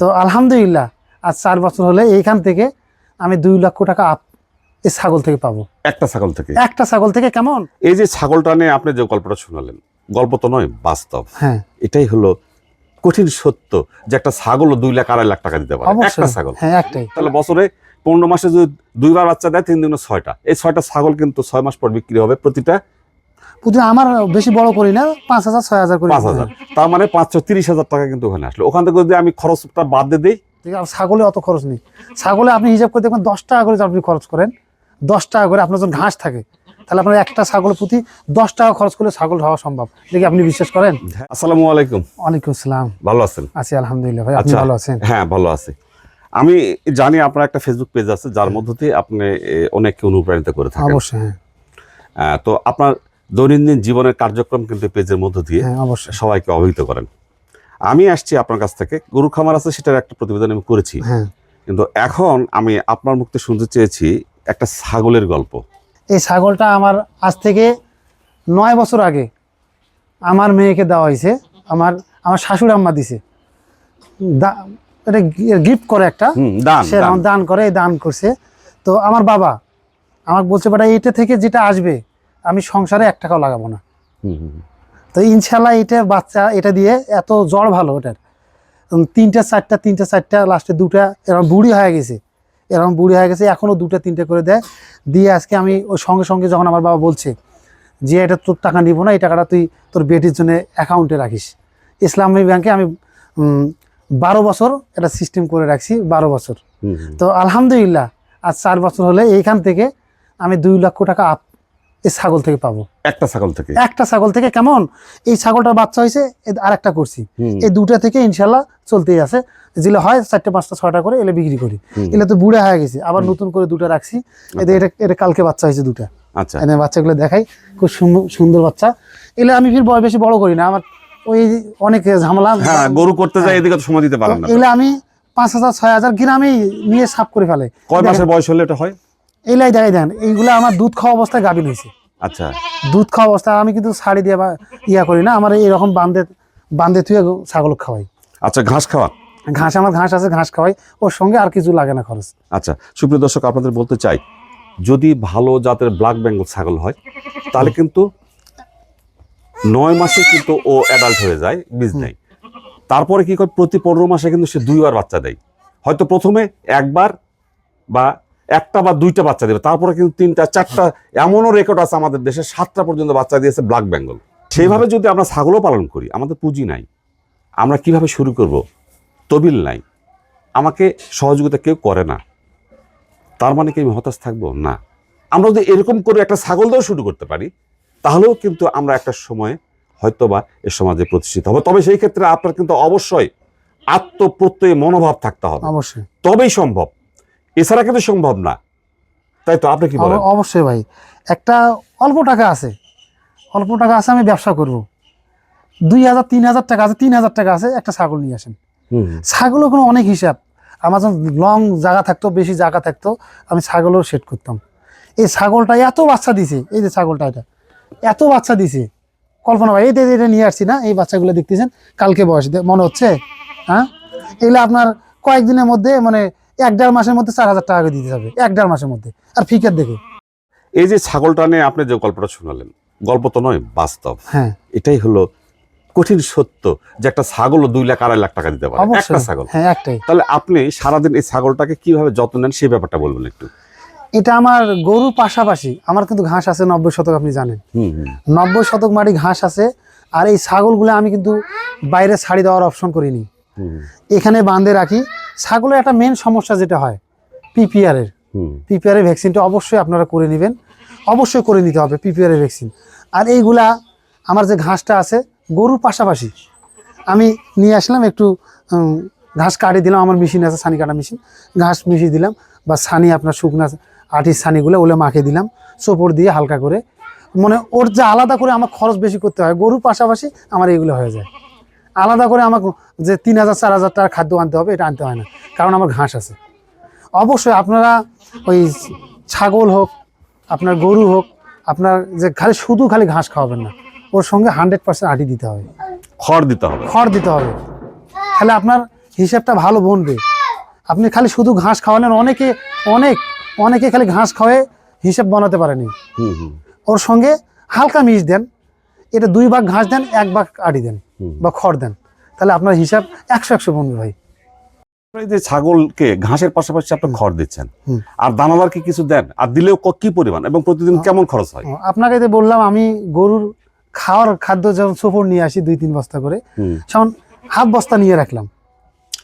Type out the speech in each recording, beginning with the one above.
তো আলহামদুলিল্লাহ আজ চার বছর হলে এইখান থেকে আমি দুই লক্ষ টাকা আপ এই ছাগল থেকে পাবো। একটা ছাগল থেকে? একটা ছাগল থেকে কেমন? এই যে ছাগলটা নিয়ে আপনি যে গল্পটা শোনালেন গল্প তো নয় বাস্তব। হ্যাঁ। এটাই হলো কঠিন সত্য যে একটা ছাগল দুই লাখ আড়াই লাখ টাকা দিতে পারে। একটা ছাগল। হ্যাঁ একটাই। তাহলে বছরে পনেরো মাসে যদি দুইবার বাচ্চা দেয় তিন দিনে ছয়টা। এই ছয়টা ছাগল কিন্তু ছয় মাস পর বিক্রি হবে প্রতিটা পুজো আমার বেশি বড় করি না পাঁচ হাজার ছয় হাজার করি। পাঁচ হাজার। তার মানে পাঁচশো তিরিশ হাজার টাকা কিন্তু ওখানে আসলো। ওখান থেকে যদি আমি খরচটা বাদ দিয়ে দিই? আছে, ছাগলে অত খরচ নেই। ছাগলে আপনি হিসাব করে দেখবেন দশ টাকা করে আপনি খরচ করেন। দশ টাকা করে আপনার যখন ঘাস থাকে তাহলে আপনার একটা ছাগলের প্রতি দশ টাকা খরচ করলে ছাগল হওয়া সম্ভব। দেখি আপনি বিশ্বাস করেন? আসসালামু আলাইকুম। ওয়ালাইকুম আসসালাম। ভালো আছেন? আছি আলহামদুলিল্লাহ ভাই আপনি আচ্ছা। ভালো আছেন? হ্যাঁ ভালো আছি। আমি জানি আপনার একটা ফেসবুক পেজ আছে যার মধ্য দিয়ে আপনি অনেককে অনুপ্রাণিত করে থাকেন। অবশ্যই হ্যাঁ। তো আপনার দৈনন্দিন জীবনের কার্যক্রম কিন্তু পেজের মধ্য দিয়ে হ্যাঁ সবাইকে অবহিত করেন। আমি আসছি আপনার কাছ থেকে। গরু খামার আছে সেটার একটা প্রতিবেদন আমি করেছি। হ্যাঁ। কিন্তু এখন আমি আপনার মুক্তি শুনতে চেয়েছি একটা ছাগলের গল্প। এই ছাগলটা আমার আজ থেকে নয় বছর আগে আমার মেয়েকে দেওয়া হয়েছে। আমার আমার শাশুড়ি আম্মা দিছে। এটা গিফট করে একটা। দান সে দান। দান করে দান করছে। তো আমার বাবা আমাকে বলছে বেটা এটা থেকে যেটা আসবে আমি সংসারে এক টাকাও লাগাবো না। তো ইনশাল্লাহ এটা বাচ্চা এটা দিয়ে এত জ্বর ভালো ওটার। তিনটা চারটা তিনটা চারটা লাস্টে দুটা এরকম বুড়ি হয়ে গেছে। এরকম বুড়ি হয়ে গেছে এখনও দুটা তিনটা করে দেয়। দিয়ে আজকে আমি ওই সঙ্গে সঙ্গে যখন আমার বাবা বলছে যে এটা তোর টাকা নিব না এই টাকাটা তুই তোর বেটির জন্য অ্যাকাউন্টে রাখিস। ইসলামী ব্যাংকে আমি বারো বছর এটা সিস্টেম করে রাখছি বারো বছর। তো আলহামদুলিল্লাহ আজ চার বছর হলে এইখান থেকে আমি দুই লক্ষ টাকা আপ এই ছাগল থেকে পাবো। একটা ছাগল থেকে? একটা ছাগল থেকে কেমন? এই ছাগলটার বাচ্চা হয়েছে আর একটা করছি। এই দুটা থেকে ইনশাল্লাহ চলতেই আছে। যেগুলো হয় চারটে পাঁচটা ছয়টা করে এলে বিক্রি করি। এলে তো বুড়া হয়ে গেছে আবার নতুন করে দুটো রাখছি। এটা এটা কালকে বাচ্চা হয়েছে দুটা। আচ্ছা। বাচ্চাগুলো দেখাই খুব সুন্দর বাচ্চা। এলে আমি ফির বয় বেশি বড় করি না আমার ওই অনেক ঝামেলা হ্যাঁ গরু করতে যাই এদিকে সময় দিতে পারেন না। এগুলো আমি পাঁচ হাজার ছয় হাজার গ্রামেই নিয়ে সাফ করে ফেলে। কয় মাসের বয়স হলে এটা হয়? এইলাই দেখাই দেন এইগুলো আমার দুধ খাওয়া অবস্থায় গাভিন হয়েছে। আচ্ছা। দুধ খাওয়া অবস্থায় আমি কিন্তু শাড়ি দিয়ে ইয়া করি না আমার এইরকম বান্ধে বান্ধে থুয়ে ছাগল খাওয়াই। আচ্ছা ঘাস খাওয়া ঘাস আমার ঘাস আছে ঘাস খাওয়াই ওর সঙ্গে আর কিছু লাগে না খরচ। আচ্ছা সুপ্রিয় দর্শক আপনাদের বলতে চাই যদি ভালো জাতের ব্ল্যাক বেঙ্গল ছাগল হয় তাহলে কিন্তু নয় মাসে কিন্তু ও অ্যাডাল্ট হয়ে যায় বীজ নেয়। তারপরে কি করে প্রতি পনেরো মাসে কিন্তু সে দুইবার বাচ্চা দেয়। হয়তো প্রথমে একবার বা একটা বা দুইটা বাচ্চা দেবে। তারপরে কিন্তু তিনটা চারটা এমনও রেকর্ড আছে আমাদের দেশে সাতটা পর্যন্ত বাচ্চা দিয়েছে ব্ল্যাক বেঙ্গল। সেইভাবে যদি আমরা ছাগলও পালন করি আমাদের পুঁজি নাই। আমরা কীভাবে শুরু করব? তবিল নাই। আমাকে সহযোগিতা কেউ করে না। তার মানে কি আমি হতাশ থাকব? না। আমরা যদি এরকম করে একটা ছাগল দিয়েও শুরু করতে পারি তাহলেও কিন্তু আমরা একটা সময় হয়তোবা এ সমাজে প্রতিষ্ঠিত হবে। তবে সেই ক্ষেত্রে আপনার কিন্তু অবশ্যই আত্মপ্রত্যয় মনোভাব থাকতে হবে। অবশ্যই। তবেই সম্ভব। এছাড়া কিন্তু সম্ভব না। তাই তো আপনি কি বলেন? অবশ্যই ভাই। একটা অল্প টাকা আছে। অল্প টাকা আছে আমি ব্যবসা করব। দুই হাজার তিন হাজার টাকা আছে তিন হাজার টাকা আছে একটা ছাগল নিয়ে আসেন। ছাগলও কোনো অনেক হিসাব। আমার যখন লং জায়গা থাকতো বেশি জায়গা থাকতো আমি ছাগলও সেট করতাম। এই ছাগলটা এত বাচ্চা দিছে এই যে ছাগলটা এটা এত বাচ্চা দিছে। কল্পনা ভাই এই এটা নিয়ে আসছি না এই বাচ্চাগুলো দেখতেছেন কালকে বয়স মনে হচ্ছে হ্যাঁ? এগুলো আপনার কয়েকদিনের মধ্যে মানে এক দেড় মাসের মধ্যে চার হাজার টাকা দিতে হবে এক দেড় মাসের মধ্যে। আর ফিকের দেখে। এই যে ছাগলটা নিয়ে আপনি যে গল্পটা শোনালেন গল্প তো নয় বাস্তব। হ্যাঁ। এটাই হলো কঠিন সত্য যে একটা ছাগল দুই লাখ আড়াই লাখ টাকা দিতে পারে। একটা ছাগল। হ্যাঁ একটাই। তাহলে আপনি সারাদিন এই ছাগলটাকে কীভাবে যত্ন নেন সেই ব্যাপারটা বলবেন একটু। এটা আমার গরুর পাশাপাশি আমার কিন্তু ঘাস আছে নব্বই শতক আপনি জানেন। নব্বই শতক মাটি ঘাস আছে আর এই ছাগলগুলো আমি কিন্তু বাইরে ছাড়ি দেওয়ার অপশন করিনি। এখানে বাঁধে রাখি ছাগলের একটা মেন সমস্যা যেটা হয় পিপিআরের হুম। পিপিআরের ভ্যাকসিনটা অবশ্যই আপনারা করে নেবেন। অবশ্যই করে নিতে হবে পিপিআরের ভ্যাকসিন আর এইগুলা আমার যে ঘাসটা আছে গরুর পাশাপাশি আমি নিয়ে আসলাম একটু ঘাস কাটি দিলাম আমার মেশিন আছে ছানি কাটা মেশিন ঘাস মিশিয়ে দিলাম বা ছানি আপনার শুকনা আটির ছানিগুলো ওগুলো মাখে দিলাম চোপড় দিয়ে হালকা করে। মানে ওর যে আলাদা করে আমার খরচ বেশি করতে হয় গরুর পাশাপাশি আমার এইগুলো হয়ে যায়। আলাদা করে আমাকে যে তিন হাজার চার হাজার টাকার খাদ্য আনতে হবে এটা আনতে হয় না। কারণ আমার ঘাস আছে। অবশ্যই আপনারা ওই ছাগল হোক আপনার গরু হোক আপনার যে খালি শুধু খালি ঘাস খাওয়াবেন না ওর সঙ্গে হান্ড্রেড পার্সেন্ট আটি দিতে হবে। খড় দিতে হবে। খড় দিতে হবে। তাহলে আপনার হিসাবটা ভালো বনবে। আপনি খালি শুধু ঘাস খাওয়ালেন অনেকে অনেক অনেকে খালি ঘাস খাওয়ায় হিসাব বানাতে পারেনি। ওর সঙ্গে হালকা মিশ দেন। এটা দুই ভাগ ঘাস দেন এক ভাগ আড়ি দেন বা খড় দেন। তাহলে আপনার হিসাব একশো একশো বনবে ভাই। যে ছাগলকে ঘাসের পাশাপাশি আপনি খড় দিচ্ছেন আর দানাদার কি কিছু দেন আর দিলেও ক- পরিমাণ এবং প্রতিদিন কেমন খরচ হয়? আপনাকে যে বললাম আমি গরুর খাওয়ার খাদ্য যেমন সোপর নিয়ে আসি দুই তিন বস্তা করে। যেমন হাফ বস্তা নিয়ে রাখলাম।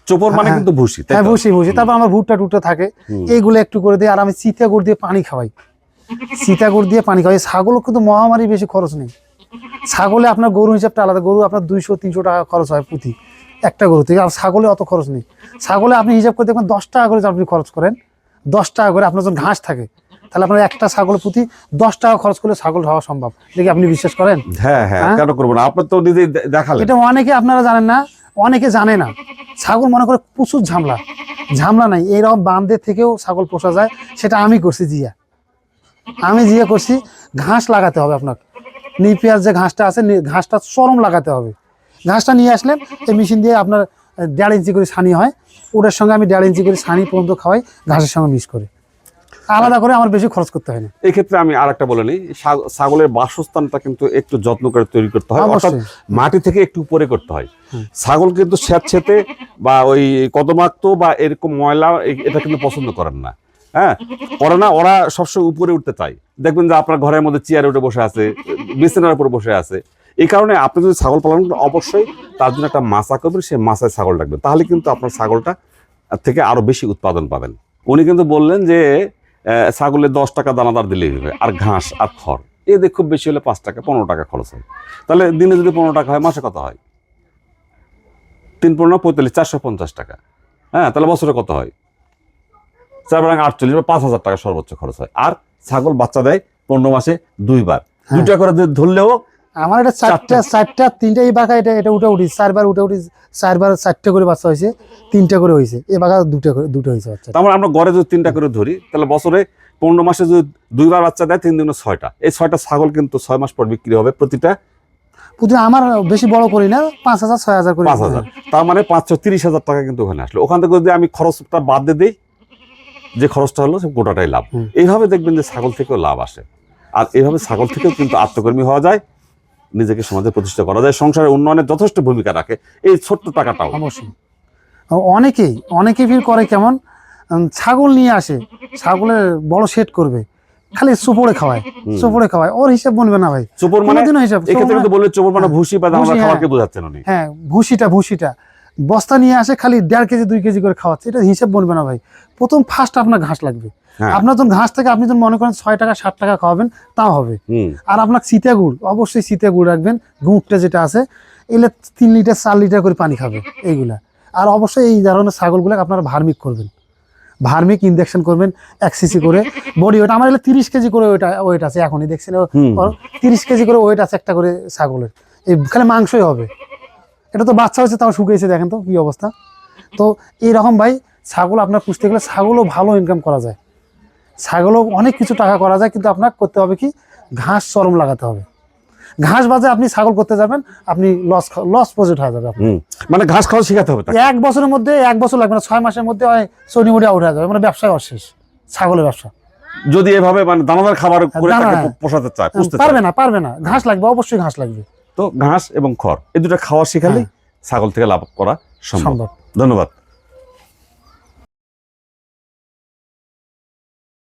চোপর মানে হ্যাঁ। কিন্তু ভুসি হ্যাঁ? বসি বসি তারপর আমার ভুট্টা টুট্টা থাকে এইগুলো একটু করে দিই আর আমি চিতা গুড় দিয়ে পানি খাওয়াই। চিতা গুড় দিয়ে পানি খাওয়াই। ছাগল কিন্তু মহামারী বেশি খরচ নেই। ছাগলে আপনার গরু হিসাবটা আলাদা। গরু আপনার দুইশো তিনশো টাকা খরচ হয় প্রতি একটা গরু থেকে। আর ছাগলে অত খরচ নেই। ছাগলে আপনি হিসাব করে দেখবেন দশ টাকা করে আপনি খরচ করেন। দশ টাকা করে আপনার যখন ঘাস থাকে তাহলে আপনার একটা ছাগল প্রতি দশ টাকা খরচ করলে ছাগল হওয়া সম্ভব। দেখি আপনি বিশ্বাস করেন? হ্যাঁ হ্যাঁ হ্যাঁ? কেন করব না? আপনার তো নিজেই দে- দেখালেন। এটা অনেকে আপনারা জানেন না অনেকে জানে না। ছাগল মনে করে প্রচুর ঝামলা। ঝামলা নাই। এইরকম বান্ধে থেকেও ছাগল পোষা যায়। সেটা আমি করছি জিয়া। আমি জিয়া করছি ঘাস লাগাতে হবে আপনার নিপিয়ার যে ঘাসটা আছে ঘাসটা চরম লাগাতে হবে। ঘাসটা নিয়ে আসলে এই মেশিন দিয়ে আপনার দেড় ইঞ্চি করে ছানি হয়। ওটার সঙ্গে আমি দেড় ইঞ্চি করে ছানি পর্যন্ত খাওয়াই ঘাসের সঙ্গে মিক্স করে। আলাদা করে আমার বেশি খরচ করতে হয় না। এই ক্ষেত্রে আমি আর একটা বলে নিই ছাগলের বাসস্থানটা কিন্তু একটু যত্ন করে তৈরি করতে হয়। অর্থাৎ। মাটি থেকে একটু উপরে করতে হয়। ছাগল কিন্তু স্যাঁতসেঁতে বা ওই কদমাক্ত বা এরকম ময়লা এটা কিন্তু পছন্দ করেন না। হ্যাঁ? ওরা না ওরা সবসময় উপরে উঠতে চায়। দেখবেন যে আপনার ঘরের মধ্যে চেয়ারে উঠে বসে আছে বিছানার উপরে বসে আছে। এই কারণে আপনি যদি ছাগল পালন করেন, অবশ্যই তার জন্য একটা মাছা করবেন সেই মাছায় ছাগল রাখবেন। তাহলে কিন্তু আপনার ছাগলটা থেকে আরও বেশি উৎপাদন পাবেন। উনি কিন্তু বললেন যে আহ, ছাগলের দশ টাকা দানাদার দিলেই হবে আর ঘাস আর খড়। এতে খুব বেশি হলে পাঁচ টাকা পনেরো টাকা খরচ হয়। তাহলে দিনে যদি পনেরো টাকা হয় মাসে কত হয়? তিন পনেরো পঁয়তাল্লিশ চারশো পঞ্চাশ টাকা। হ্যাঁ তাহলে বছরে কত হয়? চার বারাং আটচল্লিশ বা পাঁচ হাজার টাকা সর্বোচ্চ খরচ হয়। আর ছাগল বাচ্চা দেয় পনেরো মাসে দুইবার। দুইটা করে ধরলেও আমার এটা চারটা চারটা। তিনটা এই বাঘা এটা এটা উঠে উঠি চারবার উঠে উঠি চারবার চারটে করে বাচ্চা হয়েছে তিনটা করে হয়েছে। এ বাঘা দুটো করে দুটো হয়েছে বাচ্চা তার মানে আমরা গড়ে যদি তিনটা করে ধরি তাহলে বছরে পনেরো মাসে যদি দুইবার বাচ্চা দেয় তিন দিনে ছয়টা। এই ছয়টা ছাগল কিন্তু ছয় মাস পর বিক্রি হবে প্রতিটা প্রতি আমার বেশি বড় করি না পাঁচ হাজার ছয় হাজার করে পাঁচ হাজার। তার মানে পাঁচশো তিরিশ হাজার টাকা কিন্তু ওখানে আসলো। ওখান থেকে যদি আমি খরচটা বাদ দিয়ে দিই যে খরচটা হলো সে গোটাটাই লাভ। এইভাবে দেখবেন যে ছাগল থেকেও লাভ আসে। আর এইভাবে ছাগল থেকেও কিন্তু আত্মকর্মী হওয়া যায় নিজেকে সমাজে প্রতিষ্ঠা করা যায় সংসারের উন্নয়নে যথেষ্ট ভূমিকা রাখে। এই ছোট্ট টাকাটাও। অবশ্যই। অনেকেই অনেকে ফির করে কেমন ছাগল নিয়ে আসে ছাগলের বড় সেট করবে খালি সুপড়ে খাওয়ায় সুপড়ে খাওয়ায়। ওর হিসাব বনবে না ভাই। চোপর মানে হিসাব এক্ষেত্রে চোপড় কিন্তু বললে চোপর মানে ভুসি বা ভুসি, হ্যাঁ। খাবারকে বোঝাচ্ছেন উনি? হ্যাঁ ভুসিটা ভুসিটা। বস্তা নিয়ে আসে খালি দেড় কেজি দুই কেজি করে খাওয়াচ্ছে। এটা হিসাব বলবে না ভাই। প্রথম ফার্স্ট আপনার ঘাস লাগবে। হ্যাঁ। আপনার যখন ঘাস থেকে আপনি যখন মনে করেন ছয় টাকা ষাট টাকা খাওয়াবেন তাও হবে। আর আপনার চিতা গুড় অবশ্যই চিতা গুড় রাখবেন। গুঁড়টা যেটা আছে এগুলো তিন লিটার চার লিটার করে পানি খাবে এইগুলা। আর অবশ্যই এই ধরনের ছাগলগুলো আপনারা ভার্মিক করবেন। ভার্মিক ইনজেকশন করবেন এক সিসি করে। বডি ওয়েট আমার এগুলো তিরিশ কেজি করে ওয়েট ওয়েট আছে এখনই। দেখছেন। তিরিশ কেজি করে ওয়েট আছে একটা করে ছাগলের। এই খালি মাংসই হবে। এটা তো বাচ্চা হয়েছে তাও শুকিয়েছে দেখেন তো কি অবস্থা। তো এইরকম ভাই ছাগল আপনার পুষতে গেলে ছাগলও ভালো ইনকাম করা যায়। ছাগলও অনেক কিছু টাকা করা যায় কিন্তু আপনার করতে হবে কি? ঘাস চরম লাগাতে হবে। ঘাস বাজে আপনি ছাগল করতে যাবেন আপনি লস লস প্রজেক্ট হয়ে যাবে মানে ঘাস খাওয়া শেখাতে হবে এক বছরের মধ্যে এক বছর লাগবে না ছয় মাসের মধ্যে হয় সনিমুড়ি আউট হয়ে যাবে মানে ব্যবসায় অশেষ ছাগলের ব্যবসা। যদি এভাবে মানে দানাদার খাবার করে হ্যাঁ। পোষাতে চায়। পারবে না পারবে না ঘাস লাগবে অবশ্যই ঘাস লাগবে। ঘাস এবং খড়। এই দুটো খাওয়া শেখালে ছাগল থেকে লাভ করা সম্ভব। সম্ভব। ধন্যবাদ।